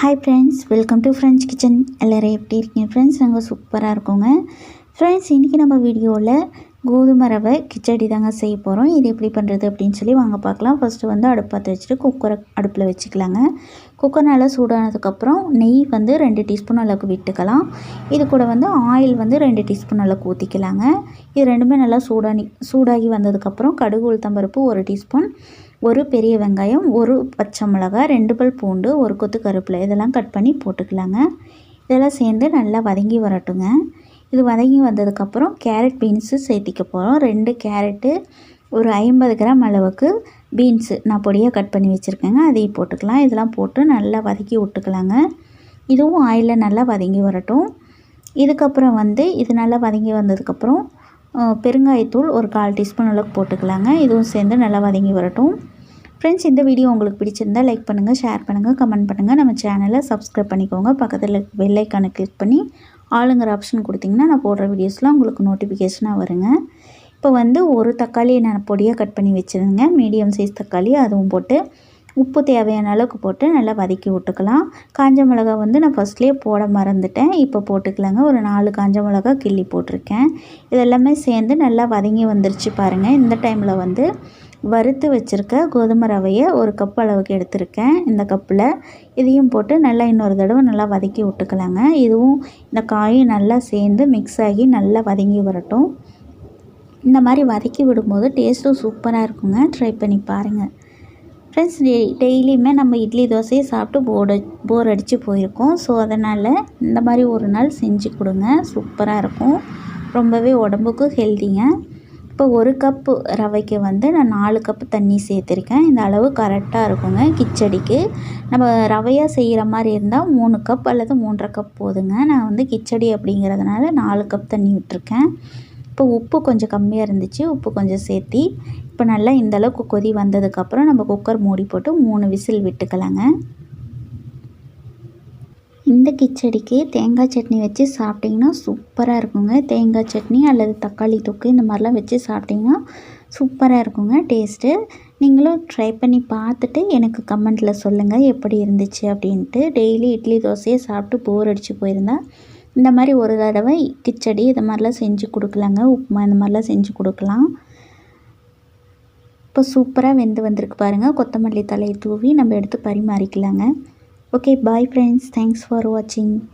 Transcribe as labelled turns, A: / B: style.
A: Hi friends welcome to French kitchen எல்லோரும் எப்படி இருக்கீங்க? ஃப்ரெண்ட்ஸ் நாங்கள் சூப்பராக இருக்கோங்க. ஃப்ரெண்ட்ஸ் இன்றைக்கி நம்ம வீடியோவில் கோதுமை ரவை கிச்சடி தாங்க செய்ய போகிறோம் இது எப்படி பண்ணுறது அப்படின்னு சொல்லி வாங்க பார்க்கலாம். ஃபஸ்ட்டு வந்து அடுப்பத்தை வச்சுட்டு குக்கரை அடுப்பில் வச்சுக்கலாங்க. குக்கர் நல்லா சூடானதுக்கப்புறம் நெய் வந்து ரெண்டு டீஸ்பூன் அளவுக்கு விட்டுக்கலாம். இது கூட வந்து ஆயில் வந்து ரெண்டு டீஸ்பூன் அளவுக்கு ஊற்றிக்கலாங்க இது ரெண்டுமே நல்லா சூடானி சூடாகி வந்ததுக்கப்புறம் கடுகு உளுத்தம்பருப்பு ஒரு டீஸ்பூன் ஒரு பெரிய வெங்காயம் ஒரு பச்சை மிளகாய் ரெண்டு பல் பூண்டு ஒரு கொத்து கருப்பில் இதெல்லாம் கட் பண்ணி போட்டுக்கலாங்க. இதெல்லாம் சேர்ந்து நல்லா வதங்கி வரட்டுங்க. இது வதங்கி வந்ததுக்கப்புறம் கேரட் பீன்ஸு சேர்த்திக்க போகிறோம் ரெண்டு கேரட்டு ஒரு ஐம்பது கிராம் அளவுக்கு பீன்ஸு நான் பொடியாக கட் பண்ணி வச்சுருக்கேங்க. அதையும் போட்டுக்கலாம். இதெல்லாம் போட்டு நல்லா வதக்கி விட்டுக்கலாங்க. இதுவும் ஆயிலில் நல்லா வதங்கி வரட்டும். இதுக்கப்புறம் வந்து இது நல்லா வதங்கி வந்ததுக்கப்புறம் பெருங்காயத்தூள் ஒரு கால் டீஸ்பூன் அளவுக்கு போட்டுக்கலாங்க. இதுவும் சேர்ந்து நல்லா வதங்கி வரட்டும். ஃப்ரெண்ட்ஸ் இந்த வீடியோ உங்களுக்கு பிடிச்சிருந்தால் லைக் பண்ணுங்கள் ஷேர் பண்ணுங்கள் கமெண்ட் பண்ணுங்கள் நம்ம சேனலை சப்ஸ்கிரைப் பண்ணிக்கோங்க. பக்கத்தில் வெள்ளைக்கான கிளிக் பண்ணி ஆளுங்கிற ஆப்ஷன் கொடுத்திங்கன்னா நான் போடுற வீடியோஸ்லாம் உங்களுக்கு நோட்டிஃபிகேஷனாக வருங்க. இப்போ வந்து ஒரு தக்காளியை நான் பொடியாக கட் பண்ணி வச்சுருந்தேங்க. மீடியம் சைஸ் தக்காளி அதுவும் போட்டு உப்பு தேவையான அளவுக்கு போட்டு நல்லா வதக்கி விட்டுக்கலாம். காஞ்ச மிளகா வந்து நான் ஃபஸ்ட்லேயே போட மறந்துட்டேன். இப்போ போட்டுக்கலாங்க. ஒரு நாலு காஞ்ச மிளகா கிள்ளி போட்டிருக்கேன். இதெல்லாமே சேர்ந்து நல்லா வதங்கி வந்துருச்சு பாருங்கள் இந்த டைமில் வந்து வறுத்து வச்சுருக்க கோதுமை ரவையை ஒரு கப் அளவுக்கு எடுத்திருக்கேன். இந்த கப்பில் இதையும் போட்டு நல்லா இன்னொரு தடவை நல்லா வதக்கி விட்டுக்கலாங்க. இதுவும் இந்த காயும் நல்லா சேர்ந்து மிக்ஸ் ஆகி நல்லா வதங்கி வரட்டும். இந்த மாதிரி வதக்கி விடும்போது டேஸ்ட்டும் சூப்பராக இருக்குங்க. ட்ரை பண்ணி பாருங்கள் ஃப்ரெண்ட்ஸ் டெய் டெய்லியுமே நம்ம இட்லி தோசையை சாப்பிட்டு போர்டு போர் அடித்து போயிருக்கோம். ஸோ அதனால் இந்த மாதிரி ஒரு நாள் செஞ்சு கொடுங்க. சூப்பராக இருக்கும். ரொம்பவே உடம்புக்கும் ஹெல்த்திங்க இப்போ ஒரு கப்பு ரவைக்கு வந்து நான் நாலு கப்பு தண்ணி சேர்த்துருக்கேன். இந்த அளவு கரெக்டாக இருக்குங்க கிச்சடிக்கு. நம்ம ரவையாக செய்கிற மாதிரி இருந்தால் மூணு கப் அல்லது மூன்றரை கப் போதுங்க. நான் வந்து கிச்சடி அப்படிங்கிறதுனால நாலு கப் தண்ணி விட்டுருக்கேன். இப்போ உப்பு கொஞ்சம் கம்மியாக இருந்துச்சு உப்பு கொஞ்சம் சேர்த்தி. இப்போ நல்லா இந்தளவுக்கு கொதி வந்ததுக்கப்புறம் நம்ம குக்கர் மூடி போட்டு மூணு விசில் விட்டுக்கலாங்க. இந்த கிச்சடிக்கு தேங்காய் சட்னி வச்சு சாப்பிட்டிங்கன்னா சூப்பராக இருக்குங்க. தேங்காய் சட்னி அல்லது தக்காளி தொக்கு இந்த மாதிரிலாம் வச்சு சாப்பிட்டிங்கன்னா சூப்பராக இருக்குங்க டேஸ்ட்டு. நீங்களும் ட்ரை பண்ணி பார்த்துட்டு எனக்கு கமெண்ட்டில் சொல்லுங்கள் எப்படி இருந்துச்சு அப்படின்ட்டு. டெய்லி இட்லி தோசையை சாப்பிட்டு போர் அடித்து போயிருந்தா இந்த மாதிரி ஒரு தடவை கிச்சடி இது மாதிரிலாம் செஞ்சு கொடுக்கலாங்க. உப்புமா இந்த மாதிரிலாம் செஞ்சு கொடுக்கலாம். இப்போ சூப்பராக வெந்து வந்திருக்கு பாருங்கள் கொத்தமல்லி தலையை தூவி நம்ம எடுத்து பரிமாறிக்கலாங்க. Okay, bye friends. Thanks for watching.